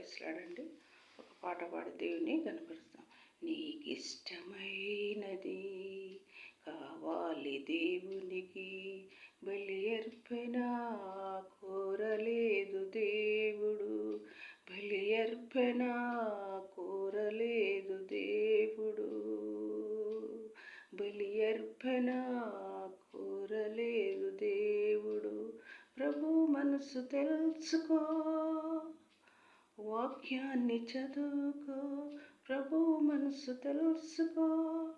ప్రైస్లాడండి ఒక పాట పాడి దేవుని కనపరుస్తాం. నీకు ఇష్టమైనది కావాలి దేవునికి బలి అర్పణ కోరలేదు దేవుడు. బలి అర్పణ కోరలేదు దేవుడు. బలి అర్పణ కోరలేదు దేవుడు. ప్రభు మనసు తెలుసుకో. వాక్యాన్ని చదువుకో ప్రభు మనసు తెలుసుకో.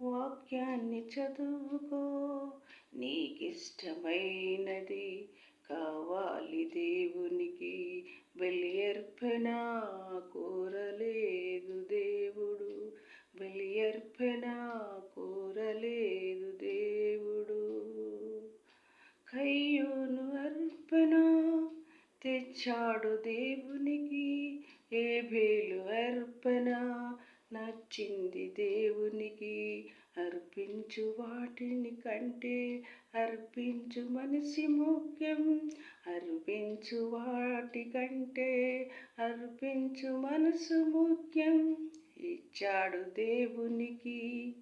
వాక్యాన్ని చదువుకో నీకిష్టమైనది కావాలి దేవునికి. బలి అర్పణ కోరలేదు దేవుడు బలి అర్పణ కోరలేదు దేవుడు. కయ్యూ తెచ్చాడు దేవునికి ఏ భేలు అర్పణ నచ్చింది దేవునికి. అర్పించు వాటిని కంటే అర్పించు మనిషి ముఖ్యం. అర్పించు వాటి కంటే అర్పించు మనసు ముఖ్యం. ఇచ్చాడు దేవునికి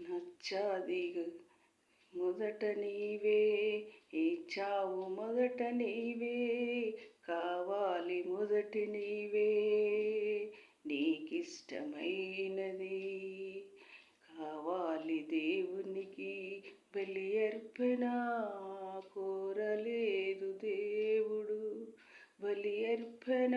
నచ్చాది మొదట నీవే. ఇచ్చావు మొదట నీవే. ఒక్కటి నీవే నీకిష్టమైనది కావాలి దేవునికి బలి అర్పణ కోరలేదు దేవుడు బలి అర్పణ.